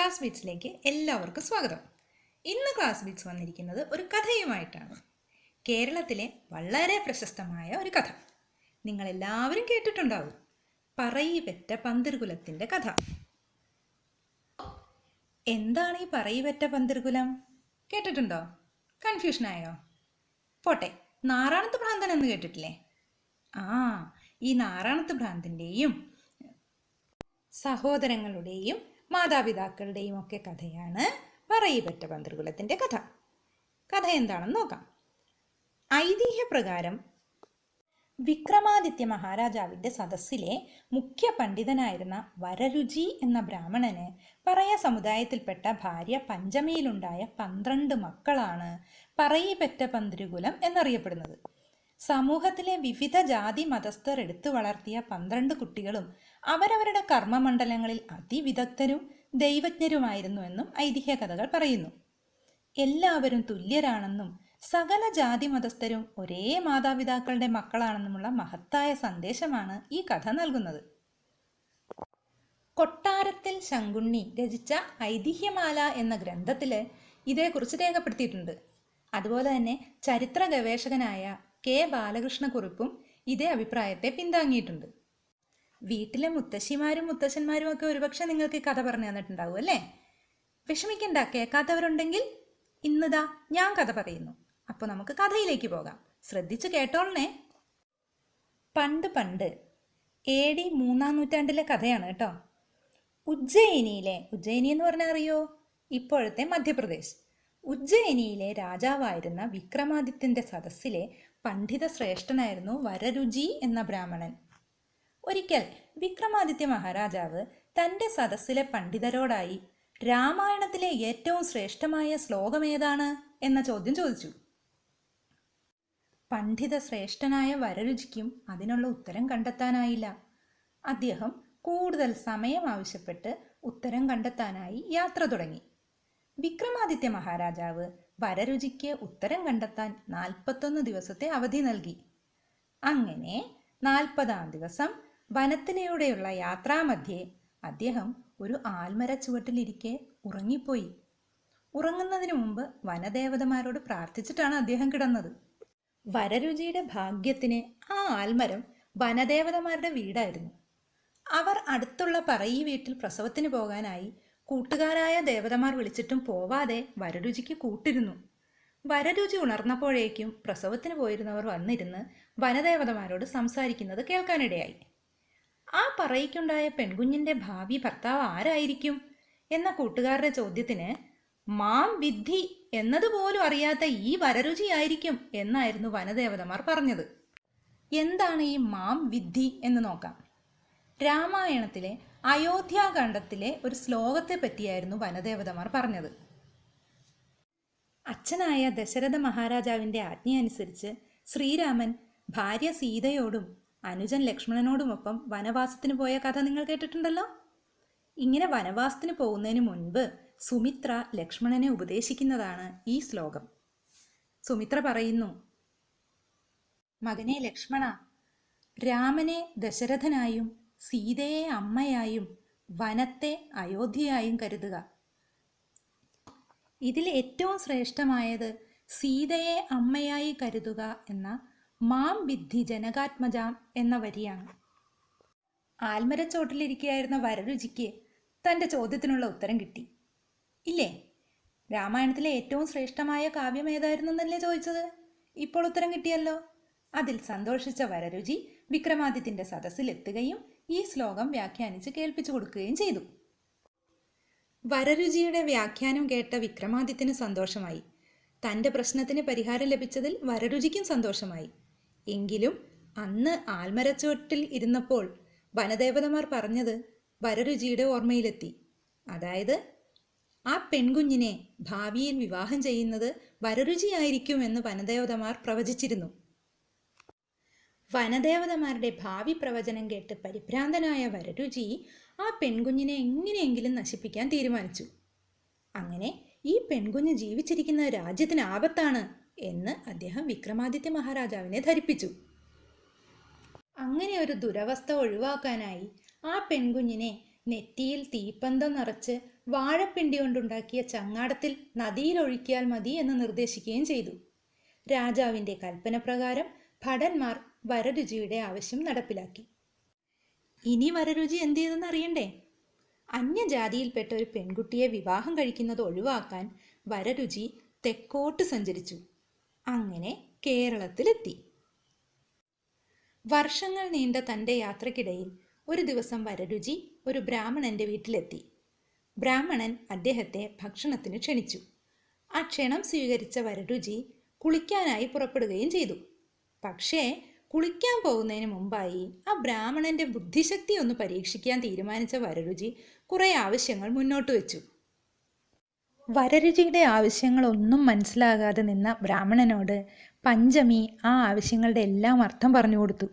Class ബീറ്റ്സിലേക്ക് എല്ലാവർക്കും സ്വാഗതം. ഇന്ന് ക്ലാസ് ബീറ്റ്സ് വന്നിരിക്കുന്നത് ഒരു കഥയുമായിട്ടാണ്. കേരളത്തിലെ വളരെ പ്രശസ്തമായ ഒരു കഥ. നിങ്ങളെല്ലാവരും കേട്ടിട്ടുണ്ടാവും. പറയിപെറ്റ പന്തിർകുലത്തിന്റെ കഥ. എന്താണ് ഈ പറയിപെറ്റ പന്തിർകുലം കേട്ടിട്ടുണ്ടോ? കൺഫ്യൂഷനായോ പോട്ടെ നാറാണത്ത് ഭ്രാന്തൻ എന്ന് കേട്ടിട്ടില്ലേ? ആ ഈ നാറാണത്ത് ഭ്രാന്തിന്റെയും സഹോദരങ്ങളുടെയും മാതാപിതാക്കളുടെയും ഒക്കെ കഥയാണ് പറയിപ്പറ്റ പന്തൃകുലത്തിന്റെ കഥ. കഥ എന്താണെന്ന് നോക്കാം. ഐതിഹ്യപ്രകാരം വിക്രമാദിത്യ മഹാരാജാവിന്റെ സദസ്സിലെ മുഖ്യ പണ്ഡിതനായിരുന്ന വരരുചി എന്ന ബ്രാഹ്മണന് പറയ സമുദായത്തിൽപ്പെട്ട ഭാര്യ പഞ്ചമിയിലുണ്ടായ പന്ത്രണ്ട് മക്കളാണ് പറയിപ്പറ്റ പന്തിരുകുലം എന്നറിയപ്പെടുന്നത്. സമൂഹത്തിലെ വിവിധ ജാതി മതസ്ഥർ എടുത്തു വളർത്തിയ പന്ത്രണ്ട് കുട്ടികളും അവരവരുടെ കർമ്മമണ്ഡലങ്ങളിൽ അതിവിദഗ്ധരും ദൈവജ്ഞരുമായിരുന്നു എന്നും ഐതിഹ്യ കഥകൾ പറയുന്നു. എല്ലാവരും തുല്യരാണെന്നും സകല ജാതി മതസ്ഥരും ഒരേ മാതാപിതാക്കളുടെ മക്കളാണെന്നുമുള്ള മഹത്തായ സന്ദേശമാണ് ഈ കഥ നൽകുന്നത്. കൊട്ടാരത്തിൽ ശങ്കുണ്ണി രചിച്ച ഐതിഹ്യമാല എന്ന ഗ്രന്ഥത്തിൽ ഇതേക്കുറിച്ച് രേഖപ്പെടുത്തിയിട്ടുണ്ട്. അതുപോലെ തന്നെ ചരിത്ര ഗവേഷകനായ കെ ബാലകൃഷ്ണക്കുറിപ്പും ഇതേ അഭിപ്രായത്തെ പിന്താങ്ങിയിട്ടുണ്ട്. വീട്ടിലെ മുത്തശ്ശിമാരും മുത്തശ്ശന്മാരും ഒക്കെ ഒരുപക്ഷെ നിങ്ങൾക്ക് കഥ പറഞ്ഞു തന്നിട്ടുണ്ടാവും അല്ലേ? വിഷമിക്കണ്ട കേൾക്കാത്തവരുണ്ടെങ്കിൽ ഇന്നിതാ ഞാൻ കഥ പറയുന്നു. അപ്പോൾ നമുക്ക് കഥയിലേക്ക് പോകാം. ശ്രദ്ധിച്ചു കേട്ടോളണേ. പണ്ട് പണ്ട് എ ഡി മൂന്നാം നൂറ്റാണ്ടിലെ കഥയാണ് കേട്ടോ. ഉജ്ജയിനിയിലെ ഉജ്ജയിനി എന്ന് പറഞ്ഞാൽ അറിയോ? ഇപ്പോഴത്തെ മധ്യപ്രദേശ്. ഉജ്ജയിനിയിലെ രാജാവായിരുന്ന വിക്രമാദിത്യന്റെ സദസ്സിലെ പണ്ഡിത ശ്രേഷ്ഠനായിരുന്നു വരരുചി എന്ന ബ്രാഹ്മണൻ. ഒരിക്കൽ വിക്രമാദിത്യ മഹാരാജാവ് തന്റെ സദസ്സിലെ പണ്ഡിതരോടായി രാമായണത്തിലെ ഏറ്റവും ശ്രേഷ്ഠമായ ശ്ലോകം ഏതാണ്? എന്ന ചോദ്യം ചോദിച്ചു. പണ്ഡിത ശ്രേഷ്ഠനായ വരരുചിക്കും അതിനുള്ള ഉത്തരം കണ്ടെത്താനായില്ല. അദ്ദേഹം കൂടുതൽ സമയം ആവശ്യപ്പെട്ട് ഉത്തരം കണ്ടെത്താനായി യാത്ര തുടങ്ങി. വിക്രമാദിത്യ മഹാരാജാവ് വരരുചിക്ക് ഉത്തരം കണ്ടെത്താൻ നാൽപ്പത്തൊന്ന് ദിവസത്തെ അവധി നൽകി. അങ്ങനെ നാൽപ്പതാം ദിവസം വനത്തിലൂടെയുള്ള യാത്രാമധ്യേ അദ്ദേഹം ഒരു ആൽമര ചുവട്ടിലിരിക്കെ ഉറങ്ങിപ്പോയി. ഉറങ്ങുന്നതിന് മുമ്പ് വനദേവതമാരോട് പ്രാർത്ഥിച്ചിട്ടാണ് അദ്ദേഹം കിടന്നത്. വരരുചിയുടെ ഭാഗ്യത്തിന് ആ ആൽമരം വനദേവതമാരുടെ വീടായിരുന്നു. അവർ അടുത്തുള്ള പറയി വീട്ടിൽ പ്രസവത്തിന് പോകാനായി കൂട്ടുകാരായ ദേവതമാർ വിളിച്ചിട്ടും പോവാതെ വരരുചിക്ക് കൂട്ടിരുന്നു. വരരുചി ഉണർന്നപ്പോഴേക്കും പ്രസവത്തിന് പോയിരുന്നവർ വന്നിരുന്ന് വനദേവതമാരോട് സംസാരിക്കുന്നത് കേൾക്കാനിടയായി. ആ പറയിക്കുണ്ടായ പെൺകുഞ്ഞിന്റെ ഭാവി ഭർത്താവ് ആരായിരിക്കും? എന്ന കൂട്ടുകാരുടെ ചോദ്യത്തിന് മാം വിദ്ധി എന്നതുപോലും അറിയാത്ത ഈ വരരുചിയായിരിക്കും എന്നായിരുന്നു വനദേവതമാർ പറഞ്ഞത്. എന്താണ് ഈ മാം വിദ്ധി എന്ന് നോക്കാം. രാമായണത്തിലെ അയോധ്യാകാന്ഡത്തിലെ ഒരു ശ്ലോകത്തെ പറ്റിയായിരുന്നു വനദേവതമാർ പറഞ്ഞത്. അച്ഛനായ ദശരഥ മഹാരാജാവിന്റെ ആജ്ഞയനുസരിച്ച് ശ്രീരാമൻ ഭാര്യ സീതയോടും അനുജൻ ലക്ഷ്മണനോടുമൊപ്പം വനവാസത്തിന് പോയ കഥ നിങ്ങൾ കേട്ടിട്ടുണ്ടല്ലോ? ഇങ്ങനെ വനവാസത്തിന് പോകുന്നതിന് മുൻപ് സുമിത്ര ലക്ഷ്മണനെ ഉപദേശിക്കുന്നതാണ് ഈ ശ്ലോകം. സുമിത്ര പറയുന്നു മകനെ ലക്ഷ്മണ രാമനെ ദശരഥനായും സീതയെ അമ്മയായും വനത്തെ അയോധ്യയായും കരുതുക. ഇതിൽ ഏറ്റവും ശ്രേഷ്ഠമായത് സീതയെ അമ്മയായി കരുതുക എന്ന മാം വിദ്ധി ജനകാത്മജാം എന്ന വരിയാണ്. ആൽമരച്ചോട്ടിലിരിക്കുകയായിരുന്ന വരരുചിക്ക് തന്റെ ചോദ്യത്തിനുള്ള ഉത്തരം കിട്ടി. ഇല്ലേ? രാമായണത്തിലെ ഏറ്റവും ശ്രേഷ്ഠമായ കാവ്യം ഏതായിരുന്നു എന്നല്ലേ ചോദിച്ചത്? ഇപ്പോൾ ഉത്തരം കിട്ടിയല്ലോ. അതിൽ സന്തോഷിച്ച വരരുചി വിക്രമാദിത്യന്റെ സദസ്സിലെത്തുകയും ഈ ശ്ലോകം വ്യാഖ്യാനിച്ച് കേൾപ്പിച്ചു കൊടുക്കുകയും ചെയ്തു. വരരുചിയുടെ വ്യാഖ്യാനം കേട്ട വിക്രമാദിത്യന് സന്തോഷമായി. തന്റെ പ്രശ്നത്തിന് പരിഹാരം ലഭിച്ചതിൽ വരരുചിക്കും സന്തോഷമായി. എങ്കിലും അന്ന് ആൽമരച്ചുവട്ടിൽ ഇരുന്നപ്പോൾ വനദേവതമാർ പറഞ്ഞത് വരരുചിയുടെ ഓർമ്മയിലെത്തി. അതായത് ആ പെൺകുഞ്ഞിനെ ഭാവിയിൽ വിവാഹം ചെയ്യുന്നത് വരരുചിയായിരിക്കും എന്ന് വനദേവതമാർ പ്രവചിച്ചിരുന്നു. വനദേവതമാരുടെ ഭാവി പ്രവചനം കേട്ട് പരിഭ്രാന്തനായ വരരുചി ആ പെൺകുഞ്ഞിനെ എങ്ങനെയെങ്കിലും നശിപ്പിക്കാൻ തീരുമാനിച്ചു. അങ്ങനെ ഈ പെൺകുഞ്ഞ് ജീവിച്ചിരിക്കുന്ന രാജ്യത്തിന് ആപത്താണ് എന്ന് അദ്ദേഹം വിക്രമാദിത്യ മഹാരാജാവിനെ ധരിപ്പിച്ചു. അങ്ങനെ ഒരു ദുരവസ്ഥ ഒഴിവാക്കാനായി ആ പെൺകുഞ്ഞിനെ നെറ്റിയിൽ തീപ്പന്തം നിറച്ച് വാഴപ്പിണ്ടി കൊണ്ടുണ്ടാക്കിയ ചങ്ങാടത്തിൽ നദിയിൽ ഒഴിക്കിയാൽ മതി എന്ന് നിർദ്ദേശിക്കുകയും ചെയ്തു. രാജാവിന്റെ കൽപ്പനപ്രകാരം ഭടന്മാർ വരരുചിയുടെ ആവശ്യം നടപ്പിലാക്കി. ഇനി വരരുചി എന്ത് ചെയ്തെന്ന് അറിയണ്ടേ? അന്യജാതിയിൽപ്പെട്ട ഒരു പെൺകുട്ടിയെ വിവാഹം കഴിക്കുന്നത് ഒഴിവാക്കാൻ വരരുചി തെക്കോട്ട് സഞ്ചരിച്ചു. അങ്ങനെ കേരളത്തിലെത്തി. വർഷങ്ങൾ നീണ്ട തന്റെ യാത്രക്കിടയിൽ ഒരു ദിവസം വരരുചി ഒരു ബ്രാഹ്മണന്റെ വീട്ടിലെത്തി. ബ്രാഹ്മണൻ അദ്ദേഹത്തെ ഭക്ഷണത്തിന് ക്ഷണിച്ചു. ആ ക്ഷണം സ്വീകരിച്ച വരരുചി കുളിക്കാനായി പുറപ്പെടുകയും ചെയ്തു. പക്ഷേ കുളിക്കാൻ പോകുന്നതിന് മുമ്പായി ആ ബ്രാഹ്മണന്റെ ബുദ്ധിശക്തി ഒന്ന് പരീക്ഷിക്കാൻ തീരുമാനിച്ച വരരുചി കുറേ ആവശ്യങ്ങൾ മുന്നോട്ട് വെച്ചു. വരരുചിയുടെ ആവശ്യങ്ങളൊന്നും മനസ്സിലാകാതെ നിന്ന ബ്രാഹ്മണനോട് പഞ്ചമി ആ ആവശ്യങ്ങളുടെ എല്ലാം അർത്ഥം പറഞ്ഞു കൊടുത്തു.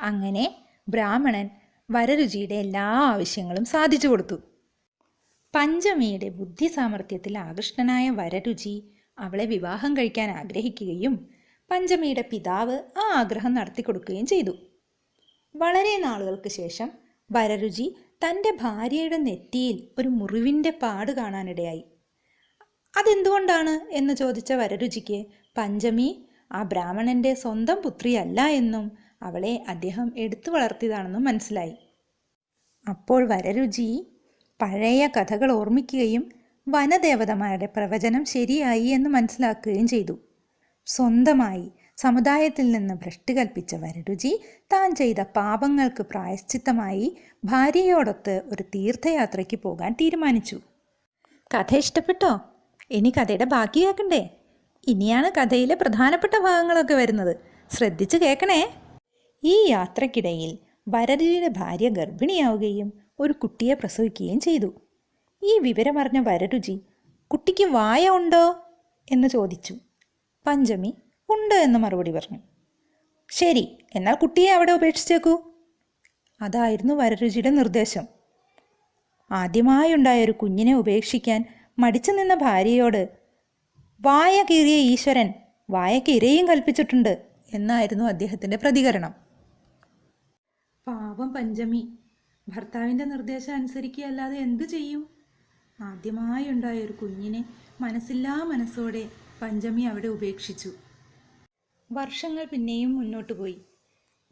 അങ്ങനെ ബ്രാഹ്മണൻ വരരുചിയുടെ എല്ലാ ആവശ്യങ്ങളും സാധിച്ചു കൊടുത്തു. പഞ്ചമിയുടെ ബുദ്ധി സാമർഥ്യത്തിൽ ആകൃഷ്ടനായ വരരുചി അവളെ വിവാഹം കഴിക്കാൻ ആഗ്രഹിക്കുകയും പഞ്ചമിയുടെ പിതാവ് ആ ആഗ്രഹം നടത്തി കൊടുക്കുകയും ചെയ്തു. വളരെ നാളുകൾക്ക് ശേഷം വരരുചി തന്റെ ഭാര്യയുടെ നെറ്റിയിൽ ഒരു മുറിവിന്റെ പാട് കാണാനിടയായി. അതെന്തുകൊണ്ടാണ് എന്ന് ചോദിച്ച വരരുചിക്ക് പഞ്ചമി ആ ബ്രാഹ്മണന്റെ സ്വന്തം പുത്രിയല്ല എന്നും അവളെ അദ്ദേഹം എടുത്തു വളർത്തിയതാണെന്നും മനസ്സിലായി. അപ്പോൾ വരരുചി പഴയ കഥകൾ ഓർമ്മിക്കുകയും വനദേവതമാരുടെ പ്രവചനം ശരിയായി എന്ന് മനസ്സിലാക്കുകയും ചെയ്തു. സ്വന്തമായി സമുദായത്തിൽ നിന്ന് ഭ്രഷ്ട് കൽപ്പിച്ച വരരുചി താൻ ചെയ്ത പാപങ്ങൾക്ക് പ്രായശ്ചിത്തമായി ഭാര്യയോടൊത്ത് ഒരു തീർത്ഥയാത്രയ്ക്ക് പോകാൻ തീരുമാനിച്ചു. കഥ ഇഷ്ടപ്പെട്ടോ? ഇനി കഥയുടെ ബാക്കി കേൾക്കണ്ടേ? ഇനിയാണ് കഥയിലെ പ്രധാനപ്പെട്ട ഭാഗങ്ങളൊക്കെ വരുന്നത്. ശ്രദ്ധിച്ചു കേൾക്കണേ. ഈ യാത്രക്കിടയിൽ വരരുചിയുടെ ഭാര്യ ഗർഭിണിയാവുകയും ഒരു കുട്ടിയെ പ്രസവിക്കുകയും ചെയ്തു. ഈ വിവരമറിഞ്ഞ വരരുചി കുട്ടിക്ക് വായ ഉണ്ടോ? എന്ന് ചോദിച്ചു. പഞ്ചമി ഉണ്ട് എന്ന് മറുപടി പറഞ്ഞു. ശരി എന്നാൽ കുട്ടിയെ അവിടെ ഉപേക്ഷിച്ചേക്കൂ. അതായിരുന്നു വരരുചിയുടെ നിർദ്ദേശം. ആദ്യമായുണ്ടായ ഒരു കുഞ്ഞിനെ ഉപേക്ഷിക്കാൻ മടിച്ചു നിന്ന ഭാര്യയോട് വായ കീറിയ ഈശ്വരൻ വായക്ക് ഇരയും കൽപ്പിച്ചിട്ടുണ്ട് എന്നായിരുന്നു അദ്ദേഹത്തിന്റെ പ്രതികരണം. പാവം പഞ്ചമി ഭർത്താവിന്റെ നിർദ്ദേശം അനുസരിക്കുകയല്ലാതെ എന്തു ചെയ്യും? ആദ്യമായുണ്ടായ ഒരു കുഞ്ഞിനെ മനസ്സില്ലാ മനസ്സോടെ പഞ്ചമി അവിടെ ഉപേക്ഷിച്ചു. വർഷങ്ങൾ പിന്നെയും മുന്നോട്ടു പോയി.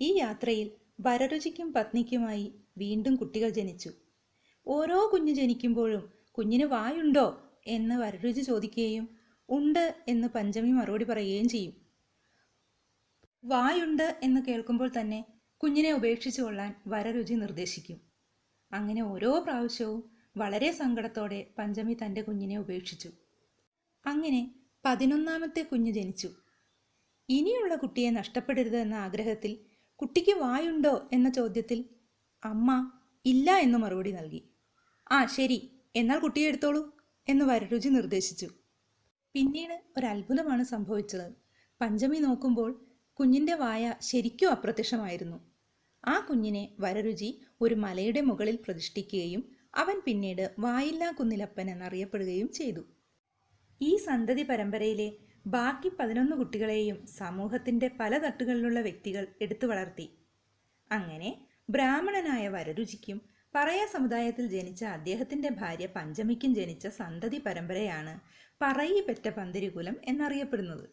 ഈ യാത്രയിൽ വരരുചിക്കും പത്നിക്കുമായി വീണ്ടും കുട്ടികൾ ജനിച്ചു. ഓരോ കുഞ്ഞ് ജനിക്കുമ്പോഴും കുഞ്ഞിന് വായുണ്ടോ എന്ന് വരരുചി ചോദിക്കുകയും ഉണ്ട് എന്ന് പഞ്ചമി മറുപടി പറയുകയും ചെയ്യും. വായുണ്ട് എന്ന് കേൾക്കുമ്പോൾ തന്നെ കുഞ്ഞിനെ ഉപേക്ഷിച്ചു കൊള്ളാൻ വരരുചി നിർദ്ദേശിക്കും. അങ്ങനെ ഓരോ പ്രാവശ്യവും വളരെ സങ്കടത്തോടെ പഞ്ചമി തന്റെ കുഞ്ഞിനെ ഉപേക്ഷിച്ചു. അങ്ങനെ പതിനൊന്നാമത്തെ കുഞ്ഞു ജനിച്ചു. ഇനിയുള്ള കുട്ടിയെ നഷ്ടപ്പെടരുത് എന്ന ആഗ്രഹത്തിൽ കുട്ടിക്ക് വായുണ്ടോ എന്ന ചോദ്യത്തിൽ അമ്മ ഇല്ല എന്ന് മറുപടി നൽകി. ആ ശരി എന്നാൽ കുട്ടിയെ എടുത്തോളൂ എന്ന് വരരുചി നിർദ്ദേശിച്ചു. പിന്നീട് ഒരു അത്ഭുതമാണ് സംഭവിച്ചത്. പഞ്ചമി നോക്കുമ്പോൾ കുഞ്ഞിന്റെ വായ ശരിക്കും അപ്രത്യക്ഷമായിരുന്നു. ആ കുഞ്ഞിനെ വരരുചി ഒരു മലയുടെ മുകളിൽ പ്രതിഷ്ഠിക്കുകയും അവൻ പിന്നീട് വായില്ലാ കുന്നിലപ്പൻ എന്നറിയപ്പെടുകയും ചെയ്തു. ഈ സന്തതി പരമ്പരയിലെ ബാക്കി പതിനൊന്ന് കുട്ടികളെയും സമൂഹത്തിന്റെ പല തട്ടുകളിലുള്ള വ്യക്തികൾ എടുത്തു വളർത്തി. അങ്ങനെ ബ്രാഹ്മണനായ വരരുചിക്കും പറയ സമുദായത്തിൽ ജനിച്ച അദ്ദേഹത്തിന്റെ ഭാര്യ പഞ്ചമിക്കും ജനിച്ച സന്തതി പരമ്പരയാണ് പറയി പെറ്റ പന്തിരുകുലം എന്നറിയപ്പെടുന്നത്.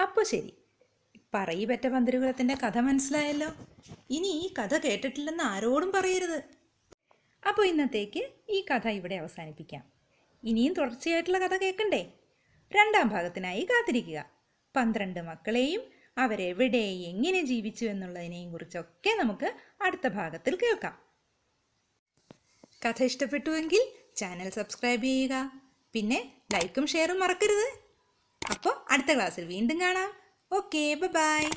അപ്പോൾ ശരി പറയി പെറ്റ പന്തിരുകുലത്തിന്റെ കഥ മനസ്സിലായല്ലോ? ഇനി ഈ കഥ കേട്ടിട്ടില്ലെന്ന് ആരോടും പറയരുത്. അപ്പോൾ ഇന്നത്തേക്ക് ഈ കഥ ഇവിടെ അവസാനിപ്പിക്കാം. ഇനിയും തുടർച്ചയായിട്ടുള്ള കഥ കേൾക്കണ്ടേ? രണ്ടാം ഭാഗത്തിനായി കാത്തിരിക്കുക. പന്ത്രണ്ട് മക്കളെയും അവരെവിടെ എങ്ങനെ ജീവിച്ചു എന്നുള്ളതിനെയും കുറിച്ചൊക്കെ നമുക്ക് അടുത്ത ഭാഗത്തിൽ കേൾക്കാം. കഥ ഇഷ്ടപ്പെട്ടുവെങ്കിൽ ചാനൽ സബ്സ്ക്രൈബ് ചെയ്യുക. പിന്നെ ലൈക്കും ഷെയറും മറക്കരുത്. അപ്പോൾ അടുത്ത ക്ലാസ്സിൽ വീണ്ടും കാണാം. Okay bye.